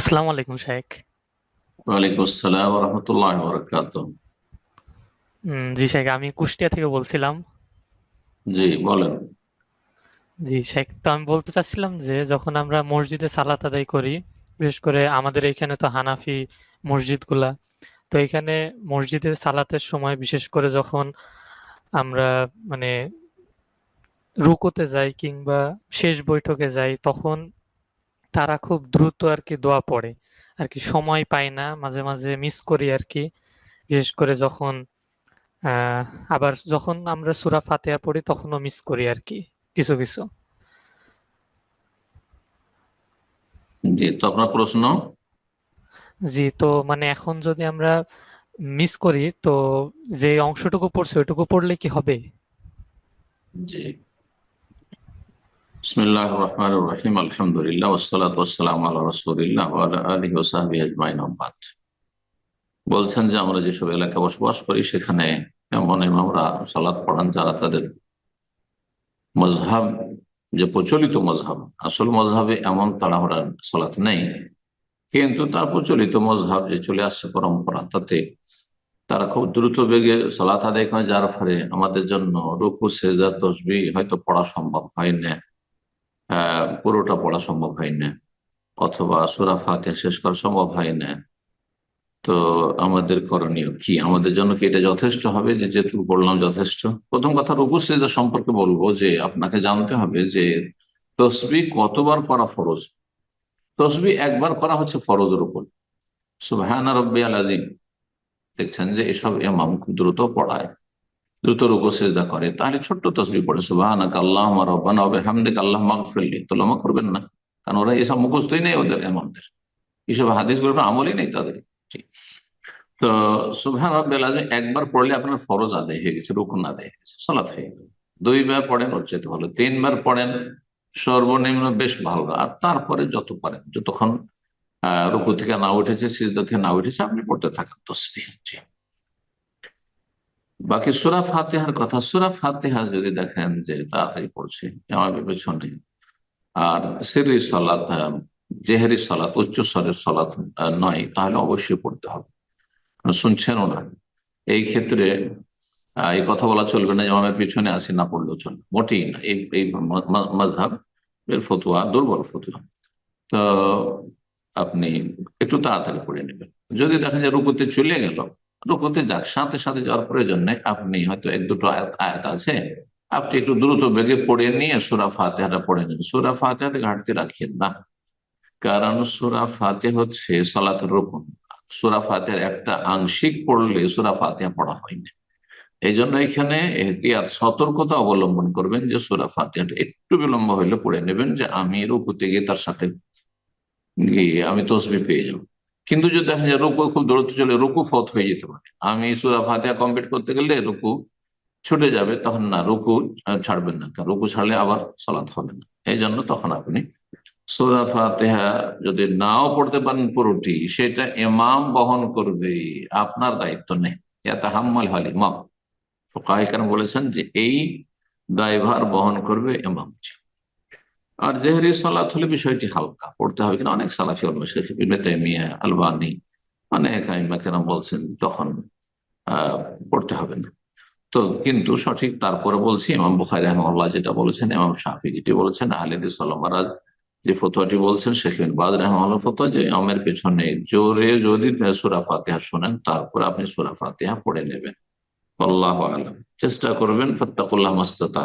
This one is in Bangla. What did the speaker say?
আসসালামু আলাইকুম শেখ ওয়ালাইকুম আসসালাম রহমতুল্লাহ বরকাত উম, জি শেখ আমি কুষ্টিয়া থেকে বলছিলাম। জি বলেন। জি শেখ তো আমি বলতে চাচ্ছিলাম যে যখন আমরা মসজিদে সালাত আদায় করি বিশেষ করে আমাদের এখানে তো হানাফি মসজিদগুলা তো এখানে মসজিদে সালাতের সময় বিশেষ করে যখন আমরা মানে রুকোতে যাই কিংবা শেষ বৈঠকে যাই তখন তারা খুব দ্রুত আর কি দোয়া পড়ে। আর কি সময় পায় না মাঝে মাঝে মিস করি আর কি বিশেষ করে যখন আবার যখন আমরা সূরা ফাতিহা পড়ি তখনও মিস করি আর কি কিছু কিছু। জি তো আপনার প্রশ্ন? জি তো মানে এখন যদি আমরা মিস করি তো যে অংশটুকু পড়ছে ওইটুকু পড়লে কি হবে? জি। বিসমিল্লাহ রহমান রহিম আলহামদুলিল্লাহ ওসালাত ওসালাম আল্লাহ রসুলিল্লাহ আলী ওসাহাবি বলছেন যে আমরা যেসব এলাকায় বসবাস করি, সেখানে এমন ইমামরা সালাদ পড়ান যারা তাদের মজহাব, যে প্রচলিত মজহাব, আসল মজহাবে এমন তাড়াহুড়া সালাত নেই, কিন্তু তার প্রচলিত মজহাব যে চলে আসছে পরম্পরা, তাতে তারা খুব দ্রুত বেগে সালাত আদায় করে, যার ফলে আমাদের জন্য রুকু সেজা তসবি হয়তো পড়া সম্ভব হয় না। পুরোটা পড়া সম্ভব হয় না, অথবা সুরা ফাতে শেষ করা সম্ভব হয় না। তো আমাদের করণীয় কি? আমাদের জন্য কি এটা যথেষ্ট হবে? যে যেটুকু বললাম যথেষ্ট। প্রথম কথা রুকু সেজা সম্পর্কে বলব যে আপনাকে জানতে হবে যে তসবি কতবার করা ফরজ? তসবি একবার করা হচ্ছে ফরজের উপর। রব্বি আল আজিম দেখছেন যে এসব এমাম খুব দ্রুত পড়ায়। দ্রুত সেজদা করে। তাহলে ছোট্ট তসবি পড়ে, সুবহানাক আল্লাহ রব্বানা, ওয়া বিহামদিক আল্লাহ মাগফিরলি তোলামা করবেন না, কারণ ওরা এসব মুখস্থই নেই ওদের এমামদের এসব হাদিসগুলোর উপর আমলই নেই তাদের। তো আযীম, একবার পড়লে আপনার ফরজ আদায় হয়ে গেছে, রুকুন আদায় হয়ে গেছে, সালাত হয়ে গেল দুইবার পড়েন ওর চেয়ে ভালো। তিনবার পড়েন, সর্বনিম্ন বেশ ভালো। আর তারপরে যত পারেন, যতক্ষণ, আহ, রুকু থেকে না উঠেছে, সিজদা থেকে না উঠেছে, আপনি পড়তে থাকেন তসবিহ জি। বাকি সুরা ফাতেহার কথা, সুরা ফাতেহা যদি দেখেন যে তাড়াতাড়ি পড়ছে, আমার পেছনে আর সিরি সালাত জেহেরি সালাত, উচ্চ স্বরের সালাত নয়, তাহলে অবশ্যই পড়তে হবে। শুনছেনও না। এই ক্ষেত্রে এই কথা বলা চলবে না আমার পিছনে আসি না পড়লেও চলবে। মোটেই না। এই এই মজহাব এর ফতুয়া, দুর্বল ফতুয়া। তো আপনি একটু তাড়াতাড়ি পড়ে নেবেন। যদি দেখেন যে রুকুতে চলে গেল রুকুতে যাক। সাথে সাথে যাওয়ার প্রয়োজন নেই। আপনি হয়তো এক দুটো আয়াত আয়াত আছে। আপনি একটু দ্রুত বেগে পড়ে নিয়ে সুরা ফাতেহাটা পড়ে নেন। সুরা ফাতেহাতে ঘাটতি রাখেন না। কারণ সুরা ফাতে হচ্ছে সালাতের রকম সুরা ফাতেহার একটা আংশিক পড়লে সুরা ফাতেহা পড়া হয়নি এই জন্য এখানে এহতিয়াত সতর্কতা অবলম্বন করবেন যে সুরা ফাতেহাটা একটু বিলম্ব হইলে পড়ে নেবেন যে আমি রুকুতে গিয়ে তার সাথে গিয়ে আমি তসবি পেয়ে যাব। কিন্তু যদি দেখেন যে রুকু খুব দূরত্ব চলে, রুকু ফত হয়ে যেতে পারে। আমি সুরা ফাতেহা কমপ্লিট করতে গেলে রুকু ছুটে যাবে, তখন না, রুকু ছাড়বেন না, কারণ রুকু ছাড়লে আবার সালাত হবে না। এই জন্য তখন আপনি সুরা ফাতেহা যদি নাও পড়তে পারেন পুরোটি, সেটা ইমাম বহন করবে। আপনার দায়িত্ব নেই। এটা হাম্মাল হাল ইমাম। তো কাহিকান বলেছেন যে এই দায়ভার বহন করবে ইমাম। আর জেহরি সালাত হলে বিষয়টি হালকা, পড়তে হবে কিনা? অনেক সালাফি তাইমিয়া, আলবানি, অনেক আইমা কেন বলছেন তখন পড়তে হবে না। তো কিন্তু সঠিক তারপরে বলছি, ইমাম বুখারি রহমাল্লাহ যেটা বলেছেন, ইমাম শাফি যেটি বলেছেন আহলেদ সালামারাজ যে ফতোয়াটি বলছেন, শেখ বাদ রহমাল্লাহ ফতোয়া যে ইমামের পেছনে জোরে যদি সুরা ফাতিহা শোনেন, তারপর আপনি সুরা ফাতিহা পড়ে নেবেন। আল্লাহ আলম। চেষ্টা করবেন, ফত্তাকুল্লাহ মাস্তাত